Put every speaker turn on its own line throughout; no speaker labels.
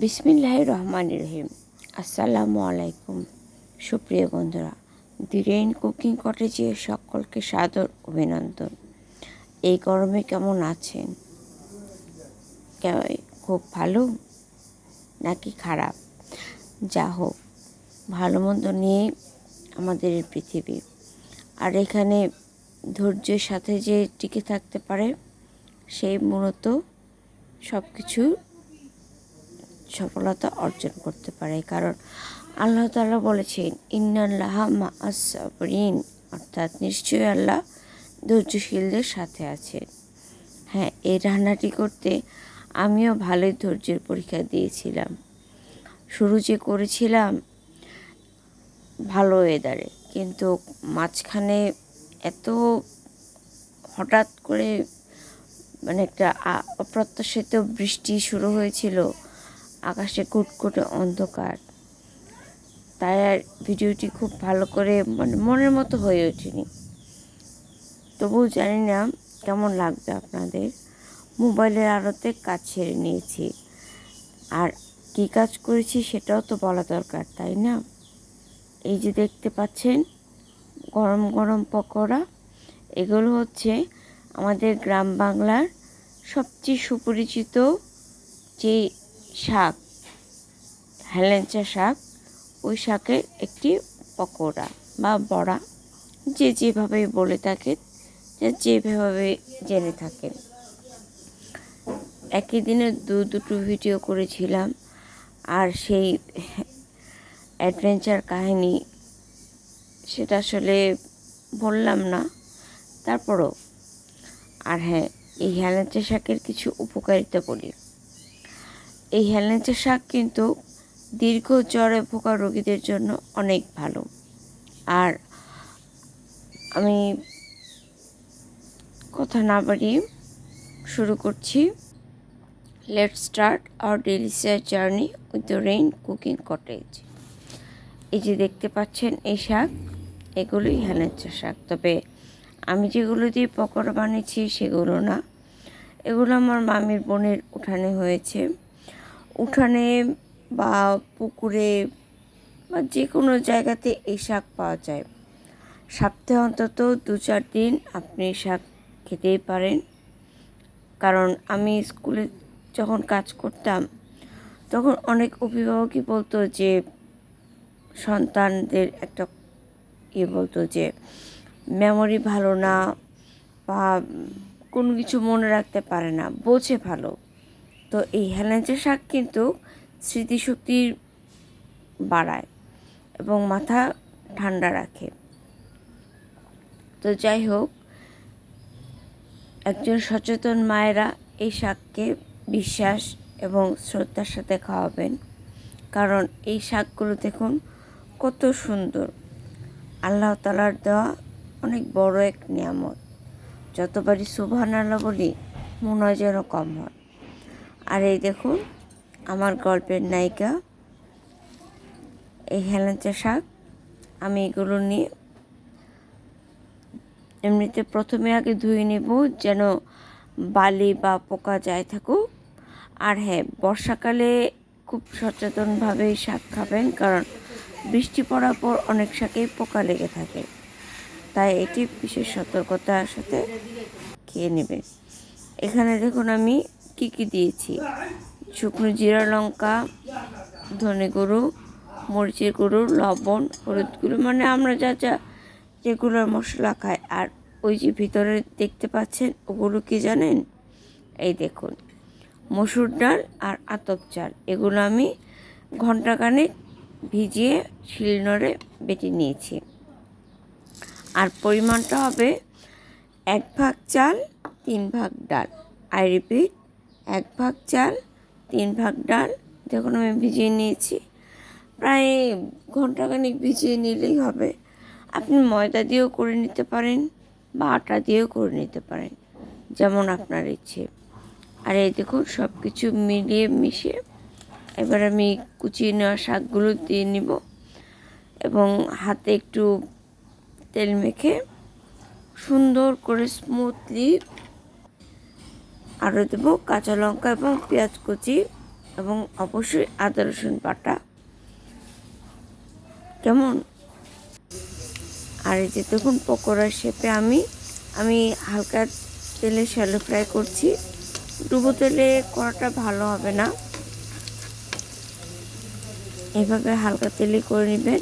বিসমিল্লাহ রহমান রহিম। আসসালামু আলাইকুম। সুপ্রিয় বন্ধুরা দিরেন কুকিং কটেজে সকলকে সাদর অভিনন্দন। এই গরমে কেমন আছেন? খুব ভালো নাকি খারাপ? যা হোক, ভালো মন্দ নিয়ে আমাদের পৃথিবী। আর এখানে ধৈর্যের সাথে যে টিকে থাকতে পারে, সেই মূলত সব কিছু সফলতা অর্জন করতে পারে। কারণ আল্লাহ তাআলা বলেছেন, ইন্নাল্লাহ মা অর্থাৎ নিশ্চয়ই আল্লাহ ধৈর্যশীলদের সাথে আছেন। হ্যাঁ এই রান্নাটি করতে আমিও ভালোই ধৈর্যের পরীক্ষা দিয়েছিলাম। শুরু যে করেছিলাম, ভালো ওয়েদারে কিন্তু মাঝখানে এত হঠাৎ করে মানে একটা অপ্রত্যাশিত বৃষ্টি শুরু হয়েছিল। আকাশে কুটকুটে অন্ধকার। তাই আর ভিডিওটি খুব ভালো করে মানে মনের মতো হয়ে ওঠেনি। তবু জানি না কেমন লাগবে আপনাদের। মোবাইলের আলোতে কাজ ছেড়ে নিয়েছি। আর কী কাজ করেছি সেটাও তো বলা দরকার, তাই না? এই যে দেখতে পাচ্ছেন, গরম গরম পকোড়া। এগুলো হচ্ছে আমাদের গ্রাম বাংলার সবচেয়ে সুপরিচিত যে শাক। হেলেঞ্চা শাক, ওই শাকের একটি পকোড়া বা বড়া, যে যেভাবে বলে থাকেন যেভাবে জেনে থাকেন একই দিনে দু দুটো ভিডিও করেছিলাম, আর সেই অ্যাডভেঞ্চার কাহিনী সেটা আসলে বললাম না, তারপরও। আর হ্যাঁ এই হেলেঞ্চা শাকের কিছু উপকারিতা বলি। এই হেলেঞ্চা শাক কিন্তু দীর্ঘ জ্বরে ভোগা রোগীদের জন্য অনেক ভালো। আর আমি কথা না বাড়িয়ে শুরু করছি। Let start our delicious journey with the rain cooking cottage এই যে দেখতে পাচ্ছেন এই শাক এগুলোই হেলেঞ্চা শাক। তবে আমি যেগুলো দিয়ে পকোড়া বানিয়েছি সেগুলো না। এগুলো আমার মামির বোনের উঠানে হয়েছে। উঠানে বা পুকুরে বা যে কোনো জায়গাতে এই শাক পাওয়া যায়। সপ্তাহে অন্তত দু চার দিন আপনি শাক খেতেই পারেন। কারণ আমি স্কুলে যখন কাজ করতাম, তখন অনেক অভিভাবকই বলতো যে, সন্তানদের একটা ইয়ে বলতো যে, মেমোরি ভালো না বা কোনো কিছু মনে রাখতে পারে না বোঝে ভালো। তো এই হেলেঞ্চা শাক কিন্তু স্মৃতিশক্তি বাড়ায় এবং মাথা ঠান্ডা রাখে। তো যাই হোক, একজন সচেতন মায়েরা এই শাককে বিশ্বাস এবং শ্রদ্ধার সাথে খাওয়াবেন। কারণ এই শাকগুলো দেখুন, কত সুন্দর। আল্লাহ তালার দেওয়া অনেক বড় এক নিয়ামত। যতবারই সুবহান আল্লাহ বলি, মনে হয় যেন কম হয়। আর এই দেখুন আমার গল্পের নায়িকা। এই হেলেঞ্চা শাক, আমি এগুলো নিয়ে এমনিতে প্রথমে আগে ধুয়ে নেব যেন বালি বা পোকা যায় থাকুক। আর হ্যাঁ বর্ষাকালে খুব সচেতনভাবেই শাক খাবেন কারণ বৃষ্টি পড়ার পর অনেক শাকেই পোকা লেগে থাকে। তাই এটি বিশেষ সতর্কতার সাথে খেয়ে নেবে এখানে দেখুন আমি কি কি দিয়েছি। শুকনো জিরা লঙ্কা, ধনে গুঁড়ো, মরিচের গুঁড়ো, লবণ, হলুদ গুঁড়ো মানে আমরা যা যা রেগুলার মশলা খাই। আর ওই যে ভিতরে দেখতে পাচ্ছেন, ওগুলো কি জানেন? এই দেখুন, মসুর ডাল আর আতপ চাল। এগুলো আমি ঘন্টাখানেক ভিজিয়ে শিলনোড়ে বেটে নিয়েছি। আর পরিমাণটা হবে এক ভাগ চাল, তিন ভাগ ডাল। আই রিপিট, এক ভাগ চাল তিন ভাগ ডাল, যখন আমি ভিজিয়ে নিয়েছি, প্রায় ঘন্টাখানিক ভিজিয়ে নিলেই হবে। আপনি ময়দা দিয়েও করে নিতে পারেন বা আটা দিয়েও করে নিতে পারেন, যেমন আপনার ইচ্ছে। আর এই দেখুন সব কিছু মিলিয়ে মিশিয়ে এবার আমি কুচিয়ে নেওয়া শাকগুলো দিয়ে নিব এবং হাতে একটু তেল মেখে সুন্দর করে স্মুথলি আরও দেবো কাঁচা লঙ্কা এবং পেঁয়াজ কুচি এবং অবশ্যই আদা রসুন বাটা। কেমন? আর এই যে দেখুন পকোড়ার শেপে আমি আমি হালকা তেলে শ্যালো ফ্রাই করছি। ডুবো তেলে করাটা ভালো হবে না। এভাবে হালকা তেলে করে নেবেন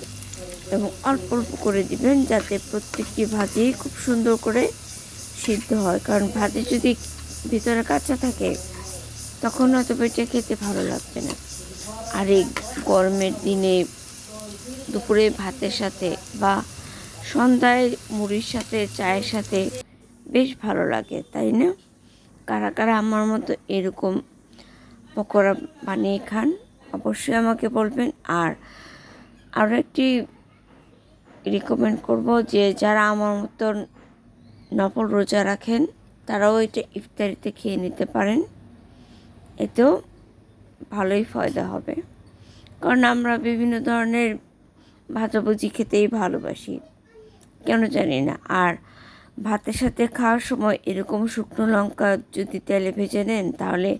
এবং অল্প অল্প করে দিবেন যাতে প্রত্যেকটি ভাজি খুব সুন্দর করে সিদ্ধ হয়। কারণ ভাজি যদি ভিতরে কাঁচা থাকে, তখন হয়তো এটা খেতে ভালো লাগবে না। আর এই গরমের দিনে দুপুরে ভাতের সাথে বা সন্ধ্যায় মুড়ির সাথে, চায়ের সাথে বেশ ভালো লাগে, তাই না? কারা কারা আমার মতো এরকম পকোড়া বানিয়ে খান, অবশ্যই আমাকে বলবেন। আর আরও একটি রিকমেন্ড করব যে, যারা আমার মতন নফল রোজা রাখেন তারাও এটা ইফতারিতে খেয়ে নিতে পারেন। এতেও ভালোই ফয়দা হবে। কারণ আমরা বিভিন্ন ধরনের ভাজাভুজি খেতেই ভালোবাসি। কেন জানি না? আর ভাতের সাথে খাওয়ার সময় এরকম শুকনো লঙ্কা যদি তেলে ভেজে নেন, তাহলে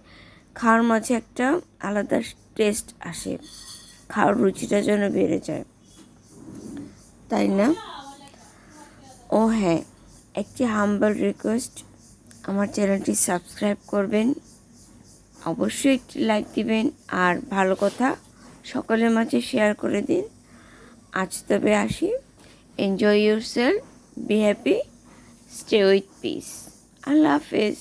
খাওয়ার মাঝে একটা আলাদা টেস্ট আসে। খাওয়ার রুচিটা যেন বেড়ে যায়। তাই না? ও হ্যাঁ একটি হাম্বল রিকোয়েস্ট আমার চ্যানেলটি সাবস্ক্রাইব করবেন, অবশ্যই একটি লাইক দিবেন, আর ভালো কথা সকলের মাঝে শেয়ার করে দিন। আজ তবে আসি। Enjoy your self be happy stay with peace Allah হাফেজ।